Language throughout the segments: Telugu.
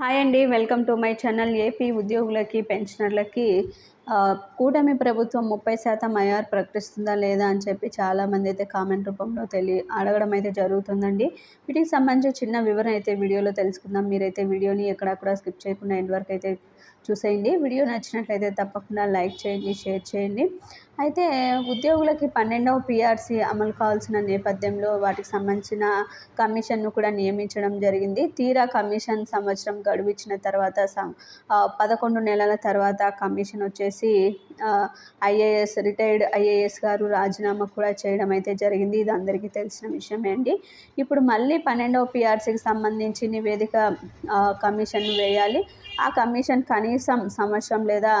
హాయ్ అండి welcome to my channel AP ఉద్యోగులకి పెన్షనర్లకి. కూటమి ప్రభుత్వం ముప్పై శాతం ఐఆర్ ప్రకటిస్తుందా లేదా అని చెప్పి చాలామంది అయితే కామెంట్ రూపంలో తెలియ అడగడం అయితే జరుగుతుందండి. వీటికి సంబంధించి చిన్న వివరణ అయితే వీడియోలో తెలుసుకుందాం. మీరైతే వీడియోని ఎక్కడక్కడ స్కిప్ చేయకుండా ఎండ్ వరకు అయితే చూసేయండి. వీడియో నచ్చినట్లయితే తప్పకుండా లైక్ చేయండి షేర్ చేయండి. అయితే ఉద్యోగులకి పన్నెండవ పిఆర్సీ అమలు కావాల్సిన నేపథ్యంలో వాటికి సంబంధించిన కమిషన్ను కూడా నియమించడం జరిగింది. తీరా కమిషన్ సంవత్సరం గడువిచ్చిన తర్వాత పదకొండు నెలల తర్వాత కమిషన్ వచ్చేసి ఐఏఎస్ రిటైర్డ్ ఐఏఎస్ గారు రాజీనామా కూడా చేయడం అయితే జరిగింది. ఇది అందరికీ తెలిసిన విషయమే అండి. ఇప్పుడు మళ్ళీ పన్నెండవ పిఆర్సీకి సంబంధించి నివేదిక కమిషన్ వేయాలి. ఆ కమిషన్ కనీసం సంవత్సరం లేదా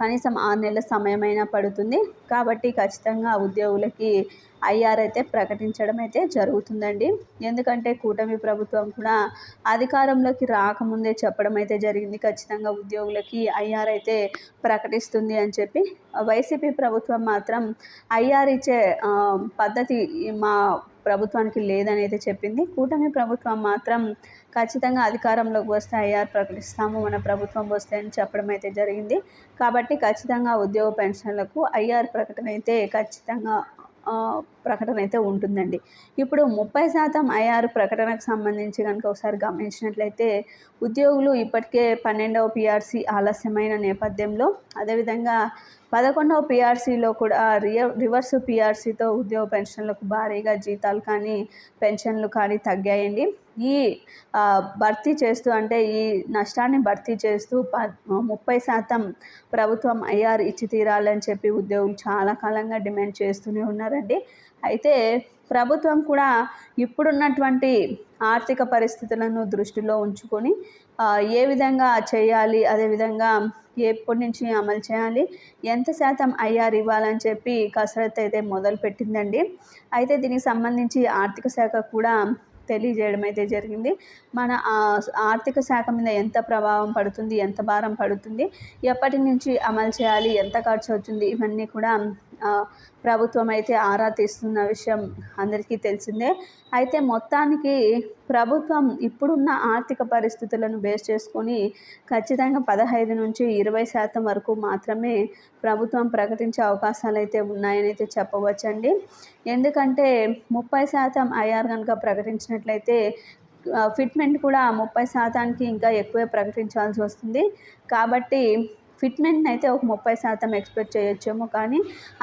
కనీసం ఆరు నెలల సమయమైనా పడుతుంది. కాబట్టి ఖచ్చితంగా ఉద్యోగులకి ఐఆర్ అయితే ప్రకటించడం అయితే జరుగుతుందండి. ఎందుకంటే కూటమి ప్రభుత్వం కూడా అధికారంలోకి రాకముందే చెప్పడం అయితే జరిగింది. ఖచ్చితంగా ఉద్యోగులకి ఐఆర్ అయితే ప్రకటిస్తుంది అని చెప్పి. వైసీపీ ప్రభుత్వం మాత్రం ఐఆర్ ఇచ్చే పద్ధతి మా ప్రభుత్వానికి లేదని అయితే చెప్పింది. కూటమి ప్రభుత్వం మాత్రం ఖచ్చితంగా అధికారంలోకి వస్తే ఐఆర్ ప్రకటిస్తాము మన ప్రభుత్వం వస్తే అని చెప్పడం అయితే జరిగింది. కాబట్టి ఖచ్చితంగా ఉద్యోగ పెన్షన్లకు ఐఆర్ ప్రకటన అయితే ఖచ్చితంగా ప్రకటన అయితే ఉంటుందండి. ఇప్పుడు ముప్పై శాతం ఐఆర్ ప్రకటనకు సంబంధించి కనుక ఒకసారి గమనించినట్లయితే ఉద్యోగులు ఇప్పటికే పన్నెండవ పిఆర్సీ ఆలస్యమైన నేపథ్యంలో అదేవిధంగా పదకొండవ పిఆర్సీలో కూడా రియ రివర్స్ పిఆర్సీతో ఉద్యోగ పెన్షన్లకు భారీగా జీతాలు కానీ పెన్షన్లు కానీ తగ్గాయండి. ఈ భర్తీ చేస్తూ అంటే ఈ నష్టాన్ని భర్తీ చేస్తూ ప ముప్పై శాతం ప్రభుత్వం ఐఆర్ ఇచ్చి తీరాలని చెప్పి ఉద్యోగులు చాలా కాలంగా డిమాండ్ చేస్తూనే ఉన్నారండి. అయితే ప్రభుత్వం కూడా ఇప్పుడున్నటువంటి ఆర్థిక పరిస్థితులను దృష్టిలో ఉంచుకొని ఏ విధంగా చేయాలి అదేవిధంగా ఎప్పటి నుంచి అమలు చేయాలి ఎంత శాతం ఐఆర్ ఇవ్వాలని చెప్పి కసరత్తు అయితే మొదలుపెట్టిందండి. అయితే దీనికి సంబంధించి ఆర్థిక శాఖ కూడా తెలియజేయడం అయితే జరిగింది. మన ఆర్థిక శాఖ మీద ఎంత ప్రభావం పడుతుంది ఎంత భారం పడుతుంది ఎప్పటి నుంచి అమలు చేయాలి ఎంత ఖర్చు అవుతుంది ఇవన్నీ కూడా ప్రభుత్వం అయితే ఆరా తీస్తున్న విషయం అందరికీ తెలిసిందే. అయితే మొత్తానికి ప్రభుత్వం ఇప్పుడున్న ఆర్థిక పరిస్థితులను బేస్ చేసుకొని ఖచ్చితంగా పదహైదు నుంచి ఇరవై శాతం వరకు మాత్రమే ప్రభుత్వం ప్రకటించే అవకాశాలు అయితే ఉన్నాయని అయితే చెప్పవచ్చండి. ఎందుకంటే ముప్పై శాతం ఐఆర్ కనుక ప్రకటించినట్లయితే ఫిట్మెంట్ కూడా ముప్పై శాతానికి ఇంకా ఎక్కువే ప్రకటించాల్సి వస్తుంది. కాబట్టి ఫిట్మెంట్ని అయితే ఒక ముప్పై శాతం ఎక్స్పెక్ట్ చేయొచ్చేమో కానీ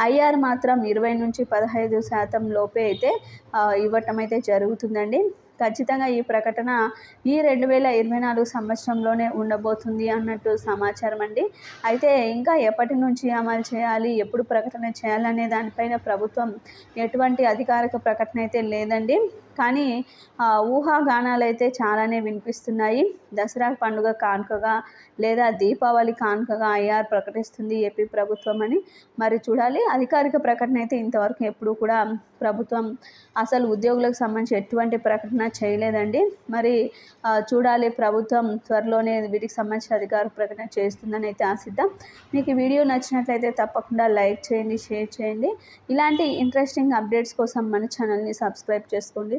ఐఆర్ మాత్రం ఇరవై నుంచి పదహైదు శాతం లోపే అయితే ఇవ్వటం అయితే జరుగుతుందండి. ఖచ్చితంగా ఈ ప్రకటన ఈ రెండు వేల ఇరవై నాలుగు సంవత్సరంలోనే ఉండబోతుంది అన్నట్టు సమాచారం అండి. అయితే ఇంకా ఎప్పటి నుంచి అమలు చేయాలి ఎప్పుడు ప్రకటన చేయాలనే దానిపైన ప్రభుత్వం ఎటువంటి అధికారిక ప్రకటన అయితే లేదండి. కానీ ఊహాగానాలు అయితే చాలానే వినిపిస్తున్నాయి. దసరా పండుగ కానుకగా లేదా దీపావళి కానుకగా ఐఆర్ ప్రకటిస్తుంది ఏపీ ప్రభుత్వం అని. మరి చూడాలి అధికారిక ప్రకటన అయితే ఇంతవరకు ఎప్పుడూ కూడా ప్రభుత్వం అసలు ఉద్యోగులకు సంబంధించి ఎటువంటి ప్రకటన చేయలేదండి. మరి చూడాలి ప్రభుత్వం త్వరలోనే వీటికి సంబంధించిన అధికార ప్రకటన చేస్తుందని అయితే ఆశిద్దాం. మీకు ఈ వీడియో నచ్చినట్లయితే తప్పకుండా లైక్ చేయండి షేర్ చేయండి. ఇలాంటి ఇంట్రెస్టింగ్ అప్డేట్స్ కోసం మన ఛానల్ని సబ్స్క్రైబ్ చేసుకోండి.